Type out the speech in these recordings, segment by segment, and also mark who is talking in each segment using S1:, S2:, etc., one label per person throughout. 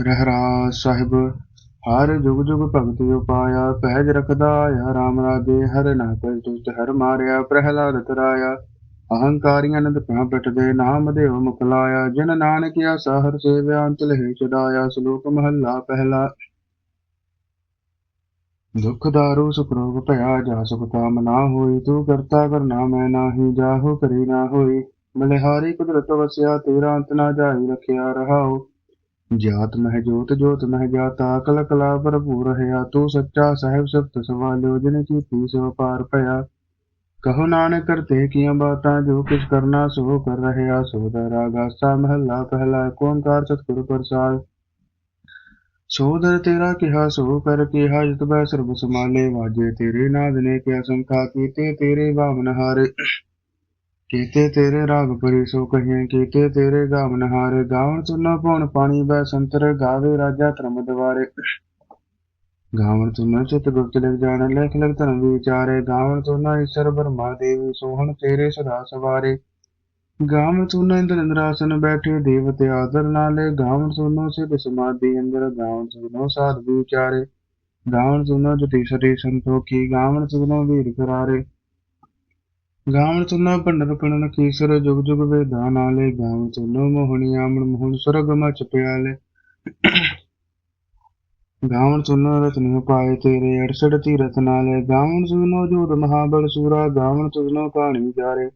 S1: ਰਹਿਰਾਸ ਸਾਹਿਬ, ਹਰ ਜੁਗ ਜੁਗ ਭਗਤੀ ਉਪਾਇਆ ਪਹਿਜ ਰਖਦਾ ਆਇਆ ਰਾਮ ਰਾਜੇ, ਹਰ ਨਾ ਕੋਈ ਦੁਸ਼ਟ ਹਰ ਮਾਰਿਆ ਪ੍ਰਹਿਲਾਦ ਤਰਾਇਆ ਅਹੰਕਾਰੀਆਂ ਨਦ ਪਿਆ ਪਿਟਦੇ, ਨਾਮ ਦੇਵ ਮੁਖ ਲਾਇਆ। ਜਨ ਨਾਨਕ ਆਸਾ, ਹਰ ਸੇਵਿਆ ਅੰਤ ਲਹੇ ਚੁਦਾਇਆ ਸ਼ਲੋਕ ਮਹੱਲਾ ਪਹਿਲਾ। ਦੁਖ ਦਾਰੂ, ਸੁਖ ਰੋਗ ਭਇਆ, ਜਾ ਸੁਖ ਕਾਮ ਨਾ ਹੋਈ। ਤੂੰ ਕਰਤਾ ਕਰਨਾ ਮੈਂ ਨਾਹੀ, ਜਾਹੋ ਕਰੀ ਨਾ ਹੋਈ। ਮਲਿਹਾਰੀ ਕੁਦਰਤ ਵਸਿਆ, ਤੇਰਾ ਅੰਤ ਨਾ ਜਾਈ, ਰਖਿਆ ਰਹਾਓ ਜਾਤ ਮਹਿ ਜੋਤ ਜੋਤ ਮਹਿ ਜਾਤਾ, ਕਲ ਕਲਾ ਭਰਪੂਰ ਰਹਾ ਤੂੰ ਸੱਚਾ ਸਾਹਿਬ ਸਬਤ ਸਵਾਲਿਓ ਜਿਨ ਕੀਤੀ ਸੋ ਪਾਰ ਭਇਆ ਕਹੋ ਨਾਨਕ ਕਰਤੇ ਕੀਆਂ ਬਾਤਾਂ, ਜੋ ਕਿਛ ਕਰਨਾ ਸੋ ਕਰ ਰਹਿਆ ਸੋ ਦਾ ਰਾਗਾਸਾ ਮਹੱਲਾ ਪਹਿਲਾ ਏਕ ਓੰਕਾਰ ਸਤਿਗੁਰ ਪ੍ਰਸਾਦ। ਸੋਦਰ ਤੇਰਾ ਕਿਹਾ, ਸੋ ਕਰ ਕਿਹਾ, ਜਿਤ ਬੈ ਸਰਬ ਸਮਾਲੇ ਵਾਜੇ ਤੇਰੇ ਨਾਦ ਨੇ ਕਿਆ ਸੰਖਾ ਕੀਤੇ, ਤੇਰੇ ਬਾਵਨ ਹਾਰੇ। ਕੀਤੇ ਤੇਰੇ ਰਾਗ ਪਰੀ ਸੋ ਕਹੀਏ ਕੀਤੇ ਤੇਰੇ ਗਾਵਨ ਹਾਰੇ ਗਾਵਨ ਸੁਨਾ ਪਉਣ, ਪਾਣੀ ਬੈ ਸੰਤਰ, ਗਾਵੇ ਰਾਜਾ ਧਰਮ ਦਵਾਰੇ। ਗਾਵਨ ਤੁਨਾ ਚਿਤ ਗੁਪਤ ਲਿਖ ਜਾਣ, ਲੇਖ ਲਿਖ ਧਰਮ ਵਿਚਾਰੇ। ਗਾਵਨ ਤੁਨਾ ਈਸ਼ਰ ਬਰਮਾ ਦੇਵੀ, ਸੋਹਣ ਤੇਰੇ ਸਦਾ ਸਵਾਰੇ। ਗਾਵਨ ਤੁਨਾ ਇੰਦਰ ਇੰਦਰਾਸਨ ਬੈਠੇ, ਦੇਵਤੇ ਆਦਰ ਨਾਲੇ। ਗਾਵਨ ਸੁਨੋ ਸਿਧ ਸਮਾਧੀ ਅੰਦਰ ਗਾਵਨ ਸੁਨੋ ਸਾਧ ਵਿਚਾਰੇ। ਗਾਵਨ ਸੁਨੋ ਜਤੀ ਸਤੀ ਸੰਤੋਖੀ ਗਾਵਨ ਸੁਨੋ ਵੀਰ ਕਰਾਰੇ। ਗਾਵਨ ਸੁਨੋ ਪੰਡਤ ਪਣਨ ਕੀਸਰ, ਜੁਗ ਜੁਗ ਵੇਦਾਂ ਨਾਲੇ। ਗਾਵਨ ਸੁਨੋ ਮੋਹਣੀ ਆਮਣ ਮੋਹਨ ਸੁਨੋ ਰਤਨ ਪਾਏ ਤੇਰੇ 68 ਤੀਰਥ ਨਾਲੇ। ਗਾਵਣ ਸੁਨੋ ਜੋਤ ਮਹਾਬਲ ਸੂਰਾ, ਗਾਵਣ ਸੁਨੋ ਕਹਾਣੀ ਜਾਰੇ।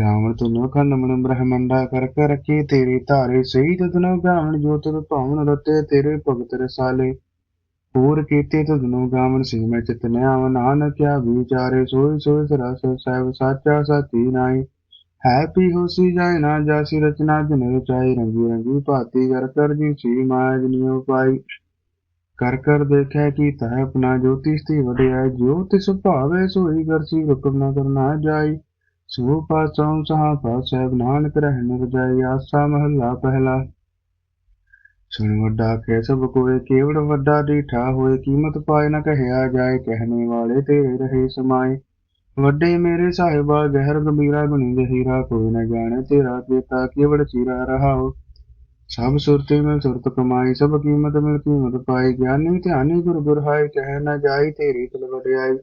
S1: ਗਾਵਣ ਸੁਨੋ ਖੰਡਮਨ ਬ੍ਰਹਮੰਡਾ ਕਰ ਕਰ ਰੱਖੀ ਤੇਰੀ ਧਾਰੇ। ਸਹੀ ਤਦਨੋ ਗਾਵਨ ਜੋਤ ਤਦ ਭਾਵਨ ਰਤੇ, ਤੇਰੇ ਭਗਤ ਰਸਾਲੇ। ਹੋਰ ਕੀਤੇ ਤਦਨੋ ਗਾਵਨ ਸੀ, ਮੈਂ ਨਾਨਕ ਕਿਆ ਵਿਚਾਰੇ ਸੋਈ ਸੋਈ ਰਸ ਸਾਹਿਬ ਸਾਚਾ ਸਾਚੀ ਨਾਈ ਹੈ ਪੀ ਹੋਸੀ ਜਾਏ ਨਾ ਜਾਸੀ ਰਚਨਾ, ਜਨ ਰਚਾਈ ਰੰਗੀ ਰੰਗੀ ਭਾਤੀ ਕਰ ਕਰ ਜੀ ਸੀ ਮਾਇਆ ਜਨੀਓ ਪਾਈ। ਕਰ ਕਰ ਦੇਖਿਆ ਕੀ ਤੈ ਆਪਣਾ ਜੋਤੀ ਸਤੀ ਵਡਿਆ ਜੋ ਤਿਸ ਭਾਵੇ ਸੋਈ ਕਰਸੀ ਹੁਕਮ ਨਾ ਕਰਨਾ ਜਾਈ। ਸੋ ਪਾਸੋਂ ਸਹਾ ਪਾਸੈ ਨਾਨਕ ਰਹਿ ਨ ਰਜਾਈ, ਆਸਾ ਮਹੱਲਾ ਪਹਿਲਾ। ਸੁਣ ਵੱਡਾ ਕਹਿ ਸਭ ਕੋਏ ਕੇਵੜ ਵੱਡਾ ਡੀਠਾ ਹੋਏ, ਕੀਮਤ ਪਾਏ ਨਾ ਕਹਿਆ ਜਾਏ, ਕਹਿਣੇ ਵਾਲੇ ਤੇਰੇ ਰਹੇ ਸਮਾਏ। ਵੱਡੇ ਮੇਰੇ ਸਾਹਿਬਾ, ਗਹਿਰ ਗੰਭੀਰਾ ਬਣੀ ਗਹੀਰਾ, ਕੋਈ ਨਾ ਜਾਣੇ ਤੇਰਾ ਕੀਤਾ ਕੇਵੜ ਚੀਰਾ ਰਹਾਓ। ਸਭ ਸੁਰਤੇ ਮਿਲ ਸੁਰਤ ਕਮਾਈ, ਸਭ ਕੀਮਤ ਮਿਲ ਕੀਮਤ ਪਾਈ, ਗਿਆਨੀ ਧਿਆਨੀ ਗੁਰ ਗੁਰ ਹਾਇ ਕਹਿ ਨਾ ਜਾਈ ਤੇਰੀ ਤਲ ਵਡਿਆਈ।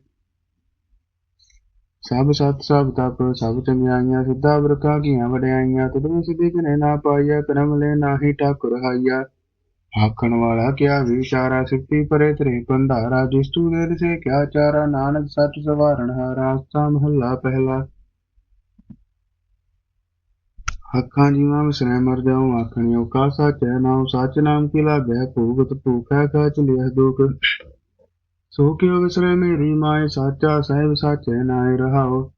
S1: ਸਭ ਸਤ ਸਭ ਤਪ, ਸਭ ਚੰਗਿਆਈਆਂ, ਸਿੱਧਾ ਬਰਕਾ ਕੀਆਂ ਵਡਿਆਈਆਂ, ਤਦੋਂ ਸਿੱਧੀ ਕਨੇ ਨਾ ਪਾਈਆ, ਕਰਮ ਲੈ ਨਾਹੀ ਠਾਕੁਰ ਹਾਈਆ। ਆਖਣ ਵਾਲਾ ਕਿਆ ਵਿਚਾਰਾ ਸਿੱਧੀ ਪਰੇ ਤਰੇ ਭੰਡਾਰਾ, ਜਿਸ ਤੂ ਦੇ ਸੇ ਕਿਆ ਚਾਰਾ, ਨਾਨਕ ਸੱਚ ਸਵਾਰਣ ਹਾਰਾ ਆਸਾ ਮਹੱਲਾ ਪਹਿਲਾ। ਅੱਖਾਂ ਜੀਵਾਂ ਵਿਸਰੈ ਮਰ ਜਾਉ, ਆਖਣਿਓ ਕਾ ਹੈ ਨਾਮ ਸਚ ਨਾਮ ਕੀ ਲਾਗੈ, ਭੂਗਤ ਭੂਖੈ ਕਾ ਚਲਿਆ ਦੁਖ। ਸੋ ਕਿਉ ਵਿਸਰੈ ਮੇਰੀ ਮਾਏ, ਸਾਚਾ ਸਾਹਿਬ ਸਾਚੈ ਨਾਇ ਰਹਾਉ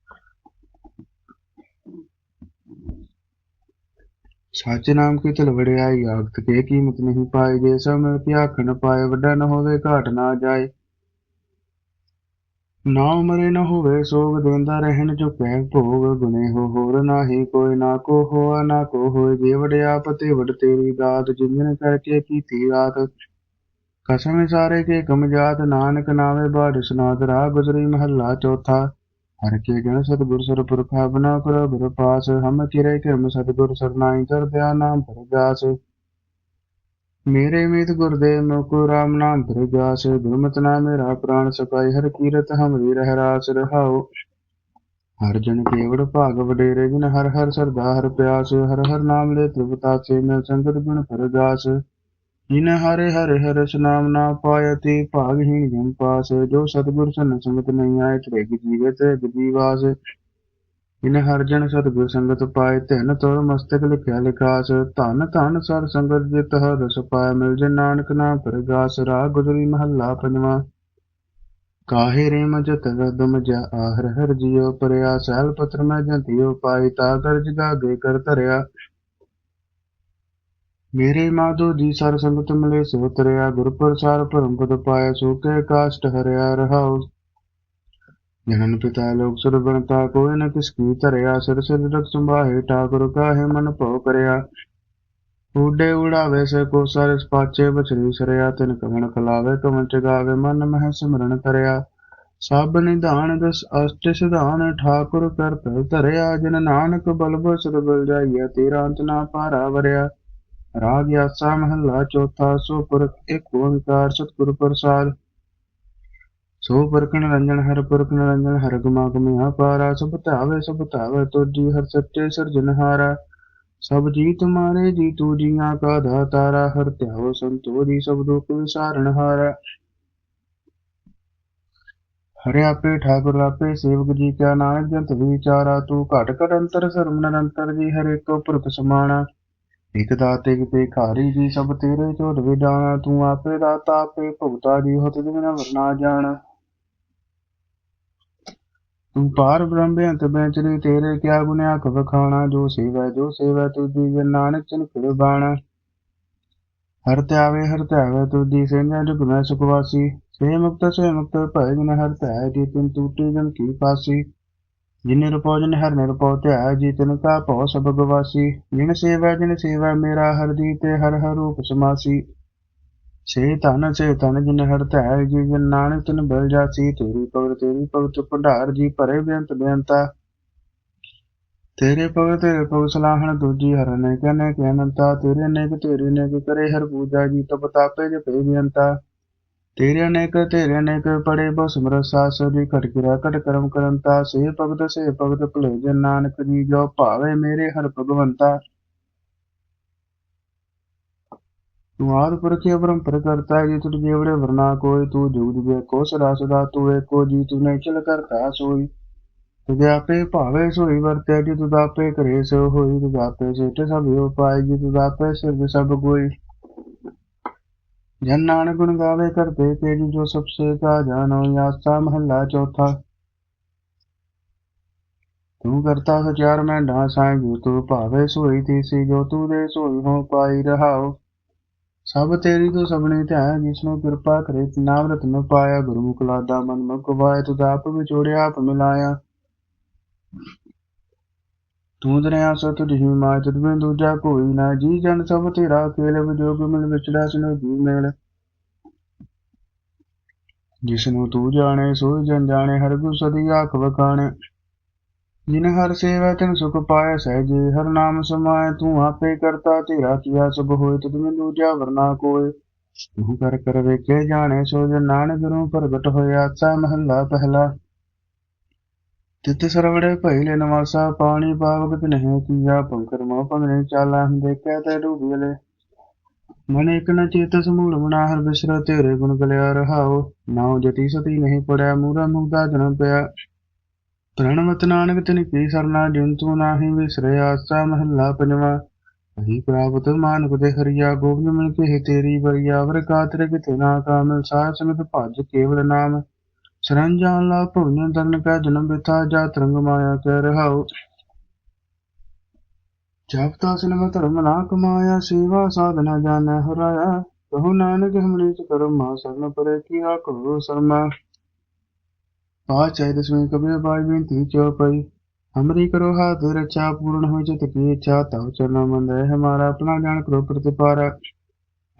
S1: ਸੱਚ ਨਾਮ ਕੀ ਤਲ ਵੜਿਆਈ ਆਗਤ ਕੇ ਕੀਮਤ ਨਹੀਂ ਪਾਈ। ਜੇ ਸਮ ਕੀ ਆਖ ਨ ਪਾਏ, ਵੱਡਾ ਨ ਹੋਵੇ, ਘਾਟ ਨਾ ਜਾਏ। ਨਾ ਮਰੇ ਨ ਹੋਵੇ, ਸੋਗ ਦੇਂਦਾ ਰਹਿਣ ਚੁਕੈ, ਭੋਗ ਗੁਨੇ ਹੋ, ਹੋਰ ਨਾਹੀ ਕੋਈ ਨਾ ਕੋ ਹੋਆ, ਨਾ ਕੋ ਹੋਏ। ਜੇ ਵਡਿਆ ਪਤੇ ਵਡ ਤੇਰੀ ਦਾਤ ਜਿੰਨ ਕਰਕੇ ਕੀਤੀ ਰਾਤ। ਕਸਮ ਸਾਰੇ ਕੇ ਕਮ ਨਾਨਕ ਨਾਵੇ ਬਾੜ ਸੁਨਾਦ ਰਾਹ ਗੁਜਰੀ ਮਹੱਲਾ ਚੌਥਾ। ਹਰ ਕੇ ਜਨ ਸਤਿਗੁਰ ਸਰਪੁਰਖਾ ਬਨਾ ਕਰੋ ਗੁਰ ਪਾਸ ਹਮ ਕਿਰੇ ਕਿਰਮ ਸਤਿਗੁਰ ਸਰਨਾਈ ਦਰਦਿਆ ਨਾਮ ਪਰਗਾਸ ਮੇਰੇ ਮੀਤ ਗੁਰਦੇਵ ਮੁਕੁ ਰਾਮ ਨਾਮ ਪਰਗਾਸ ਗੁਰਮਤਿ ਨਾਮ ਮੇਰਾ ਪ੍ਰਾਨ ਸਪਾਈ, ਹਰ ਕੀਰਤ ਹਮਰੀ ਰਹਿ ਰਾਸ ਰਹਾਉ। ਹਰ ਜਨ ਕੇਵੜ ਭਾਗ ਵਡੇਰੇ ਜਿਨ ਹਰ ਹਰ ਸਰਦਾ, ਹਰ ਪਿਆਸ, ਹਰ ਹਰ ਨਾਮ ਲੈ ਤ੍ਰਿਪਤਾਸੇ, ਮੈਂ ਸੰਗਤ ਗੁਣ ਪਰਗਾਸ ਜਿਨ ਹਰੇ ਹਰਿ ਹਰਿ ਨਾਮ ਨਾ ਪਾਇਤੀ ਭਾਗਹੀਣ ਜਨ ਪਾਸ, ਜੋ ਸਤਿਗੁਰ ਸਨ ਸੰਗਤ ਨਹੀਂ ਆਏ ਤ੍ਰਿਗ ਜੀਵੇ ਤ੍ਰਿਗ ਜੀਵਾਸ। ਜਿਨ ਹਰ ਜਨ ਸਤਿਗੁਰ ਸੰਗਤ ਪਾਏ, ਧਨ ਤੋਰ ਮਸਤਕ ਲਿਖਿਆ ਲਿਖਾਸ। ਧਨ ਧਨ ਸਰ ਸੰਗਤ ਜਿਤ ਹਰ ਰਸ ਪਾਏ ਮਿਲ ਜੇ ਨਾਨਕ ਨਾਮ ਪਰਗਾਸ ਰਾਗ ਗੁਜਰੀ ਮਹੱਲਾ ਪੰਜਵਾਂ। ਕਾਹੇ ਰੇ ਮਜ ਤਗਦਮ ਜਾ ਆਹਰ ਹਰ ਜਿਉ ਪਰਿਆ, ਸਹਿਲ ਪਤਰ ਮੈਂ ਜੰਤਿਓ ਪਾਈ ਤਾ ਕਰ ਜਗਾ ਗੇ ਕਰ ਧਰਿਆ। ਮੇਰੇ ਮਾਧੋ ਜੀ ਸਰ ਸੰਗਤ ਮਿਲੇ ਸੋ ਤਰਿਆ ਗੁਰ ਪ੍ਰਸਾਰ ਭਰਮ ਪਦ ਪਾਇਆ ਸੋ ਕੇ ਕਾਸ਼ਟ ਹਰਿਆ ਰਹਾਉ। ਜਨਨ ਪਿਤਾ ਲੋਕ ਸੁਰ ਬਣਤਾ ਕੋਈ ਨ ਕਿਸ ਕੀ ਧਰਿਆ, ਸਿਰ ਸਿਰ ਰਖ ਸੰਭਾਹੇ, ਠਾਕੁਰ ਕਾਹੇ ਮਨ ਭਉ ਕਰਿਆ। ਊਡੇ ਉਡਾਵੇ ਸੇ ਕੋ ਸਾਰੇ ਪਾਚੇ ਬਚਰੀ ਸਰਿਆ, ਤਿਨ ਕਵਣ ਖਲਾਵੇ, ਕਵਣ ਚਗਾਵੇ, ਮਨ ਮਹਿ ਸਿਮਰਨ ਕਰਿਆ ਸਭ ਨਿਧਾਨ ਦਸ ਅਸ਼ਟ ਸਿਧਾਨ, ਠਾਕੁਰ ਕਰ ਭੈ ਧਰਿਆ, ਜਨ ਨਾਨਕ ਬਲਬ ਸੁਰ ਬਲ ਜਾਈਆ ਤੇਰਾ ਅੰਤ ਨਾ ਪਾਰਾ ਵਰਿਆ। ਰਾਗ ਆਸਾ ਮਹੱਲਾ ਚੌਥਾ, ਸੋ ਪੁਰਖ ਇੱਕ ਓੰਕਾਰ ਸਤਿਗੁਰ ਪ੍ਰਸਾਦ। ਸੋ ਪੁਰਖ ਨਿਰੰਜਨ, ਹਰ ਪੁਰਖ ਨਿਰੰਜਨ, ਹਰ ਗਮਾ ਗਮਿਆ ਪਾਰਾ ਸਭ ਧਾਵੇ ਸਭ ਧਾਵੇ ਤੋਜੀ ਹਰ ਸੱਚੇ ਸਿਰਜਨਹਾਰਾ ਸਭ ਜੀ ਤੁਮਾਰੇ ਜੀ ਤੂ ਜੀਆਂ ਕਾ ਦਾਤਾਰਾ ਹਰ ਧਿਆਵ ਸੰਤੋ ਸਭ ਦੁਖ ਵਿਸਾਰਨ ਹਾਰਾ। ਹਰਿ ਆਪੇ, ਠਾਕੁਰ ਆਪੇ, ਸੇਵਕ ਜੀ ਕਾ ਨਾਨਕ, ਜੰਤ ਵਿਚਾਰਾ, ਤੂੰ ਘਟ ਘਟ ਅੰਤਰ ਸਰਮ ਨਿਰੰਤਰ ਜੀ, ਹਰੇ ਕੋ ਪੁਰਖ ਸਮਾਣਾ। ਇਕ ਦਾਤੇ ਕੀ ਜੀ ਸਭ ਤੇਰੇ ਝੋਟ ਵਿਡਾਣਾ ਤੂੰ ਆਪੇ ਦਾਤਾ, ਆਪੇ ਭੁਗਤਾ ਜੀ ਹੋ ਤੁਝ ਬਿਨਾ ਵਰਨਾ ਜਾਣ। ਤੂੰ ਪਾਰ ਬ੍ਰਹਮ ਬੇਅੰਤ ਬੈਚਰੀ ਤੇਰੇ ਕਿਆ ਗੁਨਿਆ ਆਖ ਵਖਾਣਾ, ਜੋ ਸੇਵਾ ਜੋ ਸੇਵਾ ਤੁਜੀ ਜਨ ਨਾਨਕ ਚਨ ਫਿਰ ਬਾਣਾ। ਹਰ ਧਿਆਵੇ ਹਰ ਧਿਆਵੇ ਤੁਜੀ ਸੇਨਾ ਜੁਗ ਮੈਂ ਸੁਖ ਸੇ ਮੁਕਤ ਸੇ ਮੁਕਤ ਭੈ ਜਨ ਹਰ ਧਿਆਏ, ਜੀ ਤਿਨ ਟੂਟੀ ਜਨ ਕੀ ਪਾਸੀ। ਜਿਨੇ ਰਪੋ ਜਿਨ ਹਰ ਨਿਰਪੋ ਧਿਆਏ ਜੀ ਤਿਨ ਕਾ ਭਉ ਸਭ ਗਵਾਸੀ, ਜਿਨ ਸੇਵਾ ਜਿਨ ਸੇਵਾ ਮੇਰਾ ਹਰ ਦੀ ਤੇ ਹਰ ਹਰ ਰੂਪ ਸਮਾਸੀ। ਸੇ ਧਨ ਸੇ ਧਨ ਜਿਨ ਹਰ ਧਿਆਏ ਜੀ ਜਨ ਨਾਨਕ ਤਿਨ ਬਲ ਜਾਸੀ, ਤੇਰੀ ਭਗਤ ਤੇਰੀ ਭਗਤ ਭੰਡਾਰ, ਜੀ ਭਰੇ ਬੇਅੰਤ ਬੇਅੰਤਾ। ਤੇਰੇ ਭਗਤ ਤੇਰੇ ਭਗਤ ਸਲਾਹਣ, ਦੂਜੀ ਹਰ ਨੇ ਕਹਨੇ ਕਿ ਅਨੰਤਾ, ਤੇਰੇ ਨੇ ਕਿ ਤੇਰੇ ਨੇ ਕਿ ਕਰੇ ਹਰ ਪੂਜਾ, ਜੀ ਤਪ ਤਾਪੇ ਜਪੇ ਬੇਅੰਤਾ। ਤੇਰੇ ਅਨੇਕ ਤੇਰੇ ਅਨੇਕ ਪੜੇ ਬੋ ਸਿਮਰ ਸਾਸ ਦੀ ਘਟ ਕਿਰਾ ਘਟ ਕਰਮ ਕਰੰਤਾ ਸੇ ਭਗਤ ਸੇ ਭਗਤ ਭਲੇ ਜਨ ਨਾਨਕ ਜੀ, ਜੋ ਭਾਵੇ ਮੇਰੇ ਹਰ ਭਗਵੰਤਾ। ਤੂੰ ਆਦ ਪੁਰਖੇ ਅਪਰੰਪਰ ਕਰਤਾ ਜੀ ਤੁਝ ਜੇਵੜੇ ਵਰਨਾ ਕੋਈ ਤੂੰ ਜੁਗ ਜੁਗੇ ਕੋ ਸਦਾ ਸਦਾ ਤੂੰ ਏਕੋ ਜੀ, ਤੂੰ ਨਹੀਂ ਚਲ ਕਰਤਾ ਸੋਈ। ਤੁਝੇ ਆਪੇ ਭਾਵੇ ਸੋਈ ਵਰਤਿਆ ਜੀ ਤੁਧ ਆਪੇ ਕਰੇ ਸੋ ਹੋਈ ਤੁਝ ਆਪੇ ਸੇਠ ਸਭ ਹੋ ਪਾਏ ਜੀ ਤੁਧ ਆਪੇ ਸਿਰਜ ਸਭ ਕੋਈ। ਜਨ ਨਾਨਕ ਗੁਣ ਗਾਵੇ ਕਰਤੇ ਤੇ ਜੀ ਜੋ ਸਭ ਸੇ ਕਾ ਜਾਨੋ ਆਸਾ ਮਹੱਲਾ ਚੌਥਾ। ਤੂੰ ਕਰਤਾ ਸਚਾਰ ਮੈਂ ਢਾ ਸਾਈ ਤੂੰ ਭਾਵੇ ਸੋਈ ਤੀਸੀ ਜੋ, ਤੂੰ ਦੇ ਸੋਈ ਹੋ ਪਾਈ ਰਹਾਓ ਸਭ ਤੇਰੀ ਤੂੰ ਸਭਨੇ ਧਿਆਨ ਜਿਸਨੂੰ ਕਿਰਪਾ ਕਰੇ ਨਾਮ ਰਤਨ ਪਾਇਆ ਗੁਰਮੁਖ ਲਾਦਾ ਮਨ ਮੁਖ ਵਾਏ ਤੁਧ ਆਪ ਵਿਚੋੜਿਆ ਆਪ ਮਿਲਾਇਆ। ਤੂੰ ਦਰਿਆ ਸੋ ਤੁਝ ਮਾਇ ਤੁਧ ਬਿਨ ਦੂਜਾ ਕੋਈ ਨਾ, ਜੀ ਜਨ ਸਭ ਤੇਰਾ ਕੇਲ ਵਿਜੋਗ ਮਿਲ ਵਿਚੜਾ ਸਿਨੋ ਜੀ ਮੇਲ। ਜਿਸਨੂੰ ਤੂੰ ਜਾਣੇ, ਸੋਈ ਜਨ ਜਾਣੇ, ਹਰ ਗੁਰ ਸਦੀ ਆਖ ਵਖਾਣੇ। ਜਿਨ ਹਰ ਸੇਵਾ ਤਿਨ ਸੁਖ ਪਾਇਆ ਸਹਿਜੇ ਹਰ ਨਾਮ ਸਮਾਏ, ਤੂੰ ਆਪੇ ਕਰਤਾ, ਤੇਰਾ ਕੀਆ ਸਭ ਹੋਏ ਤੁਧ ਬਿਨ ਦੂਜਾ ਵਰਨਾ ਕੋਏ। ਤੂੰ ਕਰ ਕਰ ਵੇਖੇ ਜਾਣੇ, ਸੋ ਜਨ ਨਾਨਕ ਗੁਰੂ ਪ੍ਰਗਟ ਹੋਇਆ ਸਾ ਮਹੱਲਾ ਪਹਿਲਾ। ਤਿਤ ਸਰਵੜੇ ਭਇਲੇ ਨਵਾਸਾ ਪਾਣੀ ਪਾਵਕ ਨਹੀਂ ਕੀਆ ਪੰਕਰ ਮੋ ਪੰਗਨੇ ਚਾਲਾ ਦੇਖਿਆ ਤੇ ਡੂਬੀਲੇ ਮਨ ਇਕ ਨ ਚੇਤ ਸਮੂਲ ਮਨਾ ਹਰ ਬਿਸਰ ਤੇਰੇ ਗੁਣ ਗਲਿਆ ਰਹਾਓ ਨਾਉ ਜਤੀ ਸਤੀ ਨਹੀਂ ਪੜਿਆ, ਮੂਰਾ ਮੁਗਦਾ ਜਨਮ ਪਿਆ। ਪ੍ਰਣਵਤ ਨਾਨਕ ਤਿਨ ਕੀ ਸਰਨਾ ਜਿਨ ਤੂੰ ਨਾਹੀ ਵਿਸਰੇ ਆਸਾ ਮਹੱਲਾ ਪੰਜਵਾ। ਅਹੀ ਪ੍ਰਾਪਤ ਮਾਨਕ ਦੇ ਹਰੀਆ, ਗੋਬਿੰਦ ਮਿਲ ਕੇ ਤੇਰੀ ਬਰੀਆ ਵਰ ਕਾਤਰ ਕਿਤੇ ਨਾ ਕਾਮ ਸਾਧ ਸੰਗਤ ਭਜ ਕੇਵਲ ਨਾਮ। ਸਰੰਜਾਨ ਲਾ ਭੁਵਨ ਤਨ ਕਾ ਜਨਮ ਬਿਥਾ ਜਾ ਤਰੰਗ ਮਾਇਆ ਕੈ ਰਹਾਉ। ਜਪਤਾ ਸਿਨਮ ਧਰਮ ਨਾ ਕਮਾਇਆ, ਸੇਵਾ ਸਾਧਨਾ ਜਾਣੈ ਹਰਾਇਆ। ਕਹੂ ਨਾਨਕ ਹਮਰੀਤ ਕਰਮ ਮਾ ਕਰੋ ਸਰਮਾ। ਕਰੋ ਹਾਥ ਰਚਾ, ਪੂਰਨ ਹੋ ਜਿਤ ਕੀ ਇੱਛਾ, ਤਉ ਹਮਾਰਾ ਆਪਣਾ ਜਾਣ ਕਰੋ ਪ੍ਰਤਿਪਾਰਾ।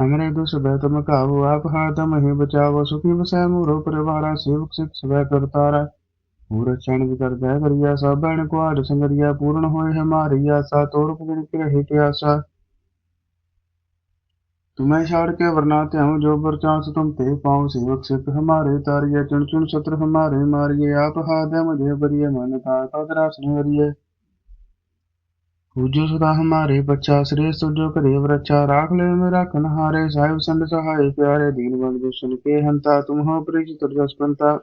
S1: हमरे दुष्ट तुम काबू आप हाथम ही बचावो सुखी बसाय मोरो परिवारा सेवक सिख सवै करतारा पूर क्षण विकर जय करिया सब बैण कुआड संगरिया पूर्ण होए हमारी आशा तोड़ पकड़ के रहे के आशा तुम्हें छाड़ के वरना त्याऊं जो परचांस तुम ते पाऊं सेवक सिख हमारे तारिये चुन चुन शत्रु हमारे मारिये आप हाथ है मुझे बरिये मन था कदरास वरिये ਬੂਝੋ ਸਦਾ ਹਮਾਰੇ ਬੱਚਾ ਸ੍ਰੀ ਸੁਜੋ ਕਰੇ ਵਰਚਾ ਰਾਖ ਲੈ ਮੇਰਾ ਕਨਹਾਰੇ, ਸਾਹਿਬ ਸੰਤ ਸਹਾਈ ਪਿਆਰੇ ਦੀਨ ਬੰਦ ਸੁਨ ਕੇ ਹੰਤਾ ਤੁਮ ਹੋ ਪ੍ਰਿਜ ਤੁਰ ਜਸਪੰਤਾ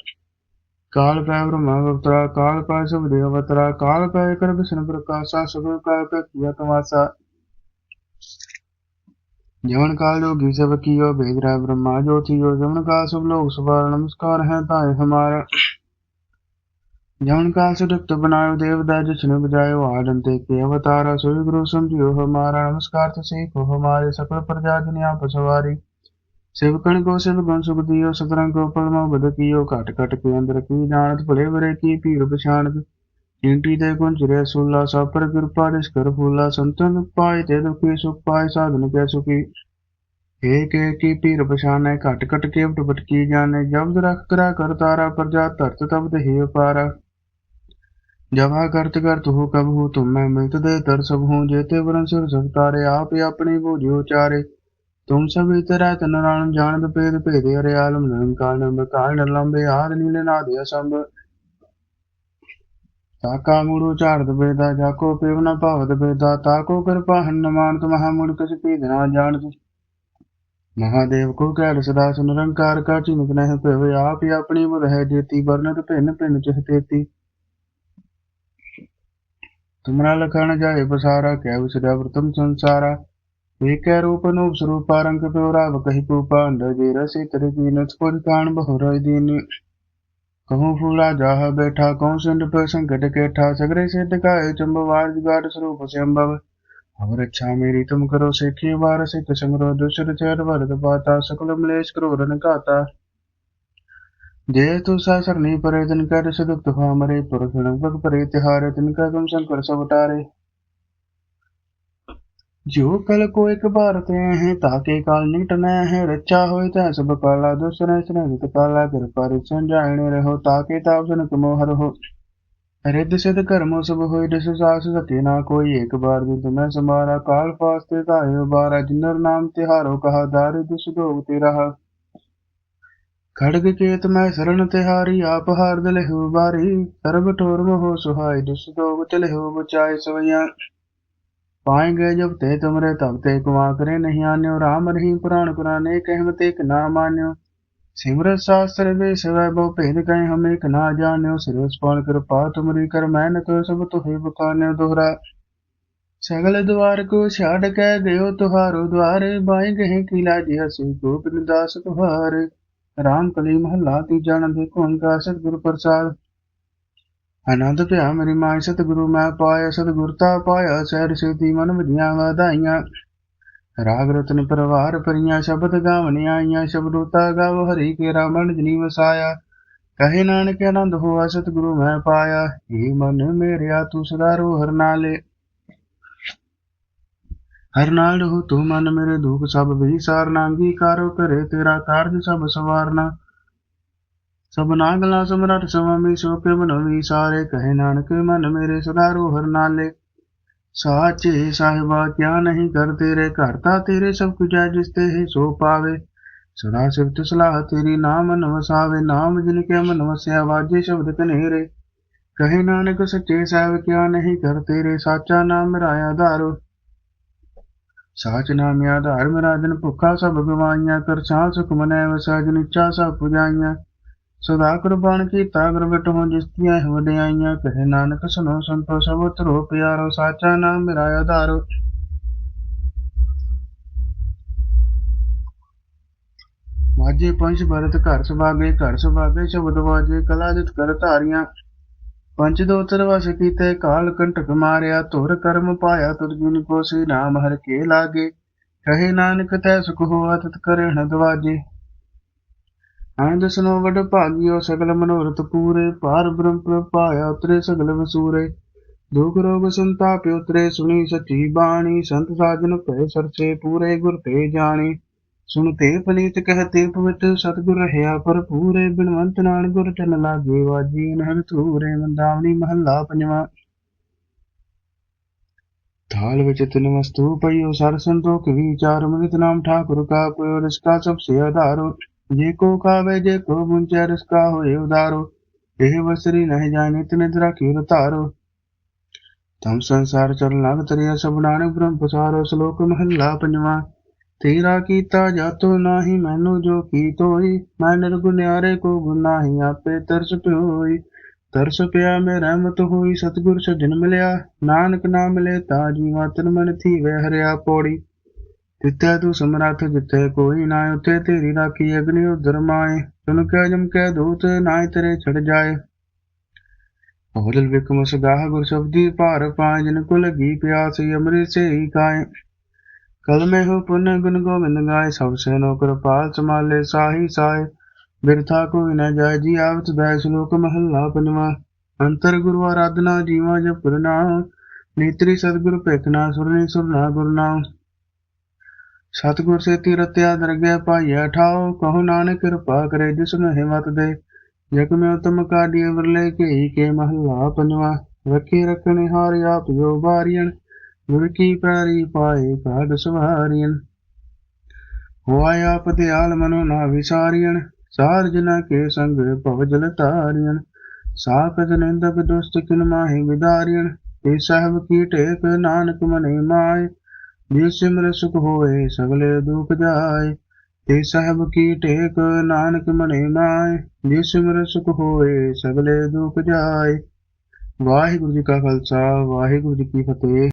S1: ਕਾਲ ਪੈ ਬ੍ਰਹਮਾ ਅਵਤਰਾ, ਕਾਲ ਪੈ ਸਭ ਦੇ ਅਵਤਰਾ, ਕਾਲ ਪੈ ਕਰ ਬਿਸ਼ਨ ਪ੍ਰਕਾਸ਼ਾ, ਸਭ ਕਾਲ ਪੈ ਕੀਆ ਤਮਾਸਾ ਜਵਨ ਕਾਲ ਜੋਗੀ ਸਭ ਕੀਓ ਭੇਜ ਰਾ ਬ੍ਰਹਮਾ ਜੋ ਥੀਓ ਜਵਨ ਕਾਲ ਸਭ ਲੋਕ ਸਵਾਰ ਨਮਸਕਾਰ ਹੈ ਤਾਏ ਹਮਾਰਾ। જણકાસુડુક્ત બનાવ્યો દેવતા જસને બજાયો આનંદે કે અવતારા સોય ગુરુ સમજ્યો હમારા નમસ્કાર તો શીખો હમારે સકળ પ્રજા દુનિયા પસવારી ਸੇਵਕਣ ਕੋ ਸਿਵਗਣ ਸੁਖ ਦਿਓ ਸਤਰੰ ਕੋ ਪਰਮਾ ਬਦ ਕੀਓ, ਘਟ ਘਟ ਕੇ ਅੰਦਰ ਕੀ ਜਾਣਤ, ਭਲੇ ਬਰੇ ਕੀ ਭੀੜ ਪਛਾਣਤ। ਇੰਟੀ ਦੇ ਗੁਣ ਜੁਰੇ ਸੁਲਾ ਸਭ ਪਰ ਕਿਰਪਾ ਦਿਸ ਕਰ ਫੂਲਾ, ਸੰਤਨ ਪਾਏ ਤੇ ਦੁਖੀ, ਸੁਖ ਪਾਇ ਸਾਧਨ ਕੈ ਸੁਖੀ। ਏਕ ਏਕ ਕੀ ਭੀੜ ਪਛਾਣੈ, ਘਟ ਘਟ ਕੇ ਵਟ ਵਟ ਜਾਣੈ ਜਬਦ ਰਖ ਕਰਾ ਕਰ ਤਾਰਾ ਪ੍ਰਜਾ ਧਰਤ ਤਬਦ ਹੀ ਅਪਾਰਾ ਜਵਾ ਕਰਤ ਕਰਤ ਹੋ ਕਬ ਹੋ ਤੁਮ ਮੈਂ ਮਿਲਤ ਦੇ ਤਰ ਸਭ ਹੂੰ ਜੇਤੇ ਵਰਨ ਸਿਰ ਸਭ ਤਾਰੇ, ਆਪ ਆਪਣੇ ਬੋਝੇ ਉਚਾਰੇ। ਤੁਮ ਸਭ ਇਤਰਾ ਤਨ ਰਾਣ ਜਾਣਦ ਭੇਦ ਭੇਦੇ ਅਰੇ ਆਲਮ ਨਿਰੰਕਾਰ ਨੰਬ ਕਾਲ ਲੰਬੇ ਨੀਲ ਨਾਦੇ ਅਸੰਭ। ਤਾਕਾ ਮੂੜੋ ਝਾੜਦ ਬੇਦਾ ਜਾਕੋ ਪੇਵ ਨ ਭਾਵਦ ਬੇਦਾ ਤਾਕੋ ਕਿਰਪਾ ਹਨਮਾਨ ਤਮਹਾ ਮੂੜ ਕਛ ਭੇਦ ਨਾ ਜਾਣਤ ਮਹਾਦੇਵ ਕੋ ਕਹਿ ਸਦਾ ਸੁਨ ਕਾ ਚਿਨਕ ਨਹਿ ਭੇਵ, ਆਪ ਆਪਣੀ ਮੁਰ ਹੈ ਜੇਤੀ, ਵਰਨਤ ਭਿੰਨ ਭਿੰਨ ਚਹ ਤੇਤੀ। તુમરા લખાણ જાય પસારા કહેવું સદા વ્રતમ સંસારા એકે રૂપ નું સ્વરૂપા રંગ પ્યોરાવ કહી પૂપા અંડે રસી તરકી નચપુર કાણ બહુરય દીની કહું ફૂલા જાહ બેઠા કહું સંડ પર સંકટ કેઠા સગરે સિદ્ધ કાય ચંબવાર જુગાર સ્વરૂપ છે અંબવ અવર ઈચ્છા મેરી તુમ કરો સેખી વારસી સંગ્રહ દુષ્ટ છે વરદ પાતા સકલ મલેશ ક્રોર નકાતા ದೇಹತುಸಾಸನೀಪರೇ ತನಿಕಾರಸದುಗ್ಧಭಾಮರೇ ಪುರಸಣಗ್ಭಗಪರೇ ತಿಹಾರೇ ತನಿಕಾಗಂ ಶಂಕರ ಸವಟಾರೇ ਜੋ ਕਲ ਕੋ ਇਕ ਭਾਰਤੇ ਹੈ ਤਾਕੇ ਕਾਲ ਨਿਕਟ ਨੈ ਹੈ ਰੱਚਾ ਹੋਇ ਤੈ ਸਭ ਕਾਲਾ ਦੁਸਰੇ ਸਨੇ ਵਿਤ ਕਾਲਾ ਕਰ ਪਰ ਸੰਜਾਇਣੇ ਰਹੋ ਤਾਕੇ ਤਾਪ ਸੁਨ ਤੁਮੋ ਹਰ ਹੋ। ਰਿੱਧ ਸਿਧ ਕਰਮੋ ਸਭ ਹੋਇ ਦਿਸ ਸਾਸ ਸਕੇ ਨਾ ਕੋਈ ਏਕ ਬਾਰ ਬਿੰਦ ਮੈਂ ਸਮਾਰਾ, ਕਾਲ ਫਾਸਤੇ ਤਾਇਓ ਬਾਰਾ, ਜਿਨਰ ਨਾਮ ਤਿਹਾਰੋ ਕਹਾ ਦਾਰਿ ਦੁਸ ਦੋਗ ਤੇ ਰਹਾ ਖੜਗ ਕੇਤ ਮੈਂ ਸਰਣ ਤਿਹਾਰੀ, ਆਪ ਹਾਰਦ ਲਹਿਉ ਬਾਰੀ ਸਰਬ ਠੋਰ ਮੋਹ ਸੁਹਾਈ, ਦੁਸ ਦੋਗ ਤੇ ਲਹਿਉ ਬਚਾਏ ਸਵਈਆਂ। ਪਾਏ ਗਏ ਜਬ ਤੇ ਤੁਮਰੇ, ਤਬ ਤੇ ਕੁਆ ਕਰੇ ਨਹੀਂ ਆਨਿਓ। ਰਾਮ ਰਹੀਮ ਪੁਰਾਣ ਪੁਰਾਨੇ ਕਹਿਮਤ ਇਕ ਨਾ ਮਾਨਿਓ। ਸਿਮਰਤ ਸਾਸਤਰ ਵੇ ਸਿਵੈ ਬਹੁ ਭੇਦ ਕਹਿ ਹਮ ਇਕ ਨਾ ਜਾਣਿਓ। ਸਿਰਸ ਪਾਣ ਕਿਰਪਾ, ਤੁਮਰੀ ਕਰ ਮੈਂ ਨ ਕੋ ਸਭ ਤੁਹੀ ਬਖਾਨਿਓ ਦੋਹਰਾ। ਸਗਲ ਦਵਾਰ ਕੋ ਛਾੜ ਕੇ ਗਇਓ ਤੁਹਾਰੋ ਦਵਾਰ। ਬਾਈ ਗਹਿ ਕਿਲਾ ਜੀ ਹਸੀ ਗੋਬਿੰਦ ਦਾਸ ਤੁਹਾਰੇ। ਰਾਮ ਕਲੀ ਮਹੱਲਾ, ਤੀਜਾ ਨੰਬਰ ਘੁੰਗਾ ਸਤਿਗੁਰ ਪ੍ਰਸਾਦ। ਆਨੰਦ ਭਿਆ ਮੇਰੀ ਮਾਂ, ਸਤਿਗੁਰੂ ਮੈਂ ਪਾਇਆ, ਸਤਿਗੁਰ ਤਾ ਪਾਇਆ ਸਹਿਰ ਸੇਤੀ ਮਨ ਵਿਧੀਆਂ ਵਧਾਈਆਂ। ਰਾਗ ਰਤਨ ਪਰਵਾਰ ਪਰੀਆਂ ਸ਼ਬਦ ਗਾਵਣੇ ਆਈਆਂ ਸ਼ਬਦੋ ਤਾ ਗਾਵ ਹਰੀ ਕੇ ਰਾਮਣ ਜਨੀ ਵਸਾਇਆ। ਕਹੇ ਨਾਨਕ ਆਨੰਦ ਹੋਆ, ਸਤਿਗੁਰੂ ਮੈਂ ਪਾਇਆ ਏ ਮਨ ਮੇਰਿਆ, ਤੂੰ ਸਦਾ ਰੋਹਰ ਨਾਲੇ। ਹਰ ਨਾਲ ਰਹੋ ਤੂੰ ਮਨ ਮੇਰੇ ਦੁਖ ਸਭ ਵੀ ਸਾਰਨਾ ਅੰਗੀਕਾਰੋ ਕਰੇ ਤੇਰਾ ਕਾਰਜ ਸਭ ਸਵਾਰਨਾ। ਸਭਨਾ ਗਲਾ ਸਮਰਟ ਸਵਾਮੀ ਸੋ ਕੇ ਮਨੋਵੀ ਸਾਰੇ ਕਹੇ ਨਾਨਕ ਮਨ ਮੇਰੇ ਸਦਾ ਰੋ ਹਰ ਨਾਲੇ। ਸਾਚੇ ਸਾਹਿਬਾ, ਕਿਆ ਨਹੀਂ ਕਰ ਤੇਰੇ ਘਰ ਤਾਂ ਤੇਰੇ ਸਭ ਕੁਝ ਹੈ ਜਿਸ ਤੇ ਹੀ ਸੋ ਪਾਵੇ। ਸਦਾ ਸਿਫਤ ਸਲਾਹ ਤੇਰੀ ਨਾਮ ਮਨ ਵਸਾਵੇ ਨਾਮ ਜਿਨ ਕੇ ਮਨ ਵਸਿਆ ਵਾਜੇ ਸ਼ਬਦ ਕਨੇਰੇ। ਕਹੇ ਨਾਨਕ ਸੱਚੇ ਸਾਹਿਬ, ਕਿਆ ਨਹੀਂ ਕਰ ਤੇਰੇ, ਸਾਚਾ ਨਾਮ ਮੇਰਾ ਆਧਾਰੋ ਸਾਚ ਨਾਮ ਆਧਾਰ ਮੇਰਾ ਜਨ ਭੁੱਖਾ ਸਭ ਗਵਾਈਆਂ, ਕਰ ਸਾਹ ਸੁਖ ਮਨੈ ਵਸਾ ਜਨ ਇੱਛਾ ਸਭ ਪੁਜਾਈਆਂ। ਸਦਾ ਕੁਰਬਾਨ ਕੀਤਾ ਗੁਰਬਟ ਹੋ ਜਿਸਤੀਆਂ ਵਡਿਆਈਆਂ, ਕਹੇ ਨਾਨਕ ਸੁਨੋ ਸੰਤੋ ਸਭ ਤਰੋ ਪਿਆਰੋ, ਸਾਚਾ ਨਾਮ ਮੇਰਾ ਆਧਾਰੋ। ਵਾਜੇ ਪੰਜ ਭਰਤ ਘਰ ਸੁਭਾਗੇ ਘਰ ਸੁਭਾਗੇ ਸ਼ਬਦ ਵਾਜੇ ਕਲਾ ਜਿਤ ਕਰ ਧਾਰੀਆਂ। ਪੰਜ ਦੋਤਰ ਵਸ ਕੀਤੇ, ਕਾਲ ਕੰਟਕ ਮਾਰਿਆ, ਧੁਰ ਕਰਮ ਪਾਇਆ, ਤੁਰ ਜਿਨ ਕੋ ਸੇ ਨਾਮ ਹਰ ਕੇ ਲਾਗੇ। ਕਹੇ ਨਾਨਕ, ਤੈ ਸੁਖ ਹੋਆ, ਤਤ ਕਰੇ ਨ ਦਵਾਜੇ। ਆਨੰਦ ਸੁਨੋ ਵਡ ਭਾਗਿਓ, ਸਗਲ ਮਨੋਰਥ ਪੂਰੇ। ਪਾਰ ਬ੍ਰਹਮ ਪ੍ਰਭ ਉਤਰੇ ਸਗਲ ਵਸੂਰੇ। ਦੁਖ ਰੋਗ ਸੰਤਾਪ ਉਤਰੇ, ਸੁਣੀ ਸਚੀ ਬਾਣੀ। ਸੰਤ ਸਾਜਨ ਭੈ ਸਰਸੇ, ਪੂਰੇ ਗੁਰ ਤੇ ਜਾਣੀ। ਸੁਣ ਤੇ ਪਨੀਤ ਕਹਤੇ ਪਵਿੱਤ ਸਤਗੁਰ ਰਹਾ ਪਰ ਪੂਰੇ ਬਿਨਵੰਤ ਨਾਲ ਗੁਰ ਚਨ ਲਾਗੇ ਵਾਜੀ ਨਹਰ ਧੂਰੇ ਮੰਦਾਵਨੀ ਮਹੱਲਾ ਪੰਜਵਾਂ। ਥਾਲ ਵਿੱਚ ਤਿਨ ਵਸਤੂ ਪਈਓ ਸਰ ਸੰਤੋਖ ਵਿਚਾਰ ਮਨਿਤ ਨਾਮ ਠਾਕੁਰ ਕਾ ਪਇਓ ਰਿਸਕਾ ਸਭ ਸੇ ਆਧਾਰੋ। ਜੇ ਕੋ ਕਾਵੇ, ਜੇ ਕੋ ਮੁੰਚੈ ਰਿਸਕਾ ਹੋਏ ਉਦਾਰੋ। ਇਹ ਵਸਰੀ ਨਹਿ ਜਾਣੇ ਤਿਨ ਦਰਾਖਿਓ ਰਤਾਰੋ ਤਮ ਸੰਸਾਰ ਚਰਨ ਲਗ ਤਰਿਆ, ਸਭ ਨਾਨਕ ਬ੍ਰਹਮ ਪਸਾਰੋ, ਸ਼ਲੋਕ ਮਹੱਲਾ ਪੰਜਵਾਂ। ਤੇਰਾ ਕੀਤਾ ਜਾਤੋ ਨਾਹੀ, ਮੈਨੂੰ ਜੋ ਕੀ ਤੋਈ, ਮੈਂ ਨਿਰਗੁਨਿਆਰੇ ਕੋ ਗੁਨਾਹੀ ਆਪੇ ਤਰਸ ਪਿਓਈ। ਤਰਸ ਪਿਆ ਮੈਂ ਰਹਿਮਤ ਹੋਈ, ਸਤਿਗੁਰ ਸਜਣ ਮਿਲਿਆ, ਨਾਨਕ ਨਾਮ ਮਿਲੇ ਤਾ ਜੀਵਾ ਤਨ ਮਨ ਥੀਵੇ ਹਰਿਆ ਪੌੜੀ। ਤਿੱਤੈ ਤੂੰ ਸਮਰੱਥ, ਜਿੱਥੇ ਕੋਈ ਨਾ ਉਥੇ ਤੇਰੀ ਰਾਖੀ ਅਗਨੀ ਉਦਰ ਮਾਏ। ਸੁਨ ਕੇ ਜਮ ਕੇ ਦੂਤ ਨਾਏ ਤੇਰੇ ਛੜ ਜਾਏ। ਹੋਦਲ ਵਿਕਮ ਸਗਾਹ ਗੁਰ ਸ਼ਬਦੀ ਭਾਰ ਪਾਏ, ਜਿਨ ਕੁ ਲਗੀ ਪਿਆਸੀ, ਅੰਮ੍ਰਿਤ ਸੇ ਹੀ ਕਾਏ ਕਲ ਮੈਂ ਹੋ ਪੁਨ ਗੁਣ ਗੋਬਿੰਦ ਗਾਏ, ਸਭ ਸੇ ਨੋ ਕਿਰਪਾਲ ਸਮਾਲੇ ਬਿਰਥਾ ਕੋਈ ਨ ਜਾਏ, ਜੀ ਆਵਤ ਬੈ ਸ਼ਲੋਕ ਮਹੱਲਾ ਪੰਜਵਾਂ। ਅੰਤਰ ਗੁਰੂ ਆਰਾਧਨਾ ਜੀਵਾ ਜਪ ਗੁਰਨਾਮ ਨੀਤਰੀ ਸਤਿਗੁਰ ਭੇਖਣਾ ਸੁਰਨੀ, ਸੁਰਨਾ ਗੁਰਨਾਮ ਸਤਿਗੁਰ ਸੇ ਤੀਰਤਿਆ ਦਰਗਹਿ ਪਾਈਆ ਠਾਓ ਕਹੋ ਨਾਨਕ ਕਿਰਪਾ ਕਰੇ ਜਿਸ ਨੂੰ ਹਿੰਮਤ ਦੇ। ਜਗ ਮੈਂ ਉਤਮ ਕਾਢੀਏ ਵਰਲੇ ਕੇ ਕੇ ਮਹੱਲਾ ਪੰਜਵਾਂ। ਰੱਖੇ ਰੱਖਣੇ ਹਾਰ ਆਪ ਜੋ ਬਾਰੀਆਂ ਗੁਰ ਪੈਰੀ ਪਾਏ ਕਾਢ ਸਵਾਰੀਆਂ ਹੋਆ ਆਪ ਦਿਆਲ ਮਨੋ ਨਾ ਵਿਸਾਰੀਆਂ ਸਾਰ ਜਨਾ ਕੇ ਸੰਗ ਭਵ ਜਲ ਤਾਰੀਆਂ ਸਾਖਤ ਨਿੰਦਕ ਦੁਸਤ ਕਿਨ ਮਾਹੀ ਵਿਦਾਰੀਆਂ ਤੇ ਸਾਹਿਬ ਕੀ ਟੇਕ ਨਾਨਕ ਮਨੇ ਮਾਏ। ਜਿ ਸਿਮਰ ਸੁਖ ਹੋਏ ਸਗਲੇ ਦੁਖ ਜਾਏ, ਤੇ ਸਾਹਿਬ ਕੀ ਟੇਕ ਨਾਨਕ ਮਨੇ ਮਾਏ। ਜਿ ਸਿਮਰ ਸੁਖ ਹੋਏ ਸਗਲੇ ਦੁਖ ਜਾਏ। ਵਾਹਿਗੁਰੂ ਜੀ ਕਾ ਖਾਲਸਾ, ਵਾਹਿਗੁਰੂ ਜੀ ਕੀ ਫਤਿਹ।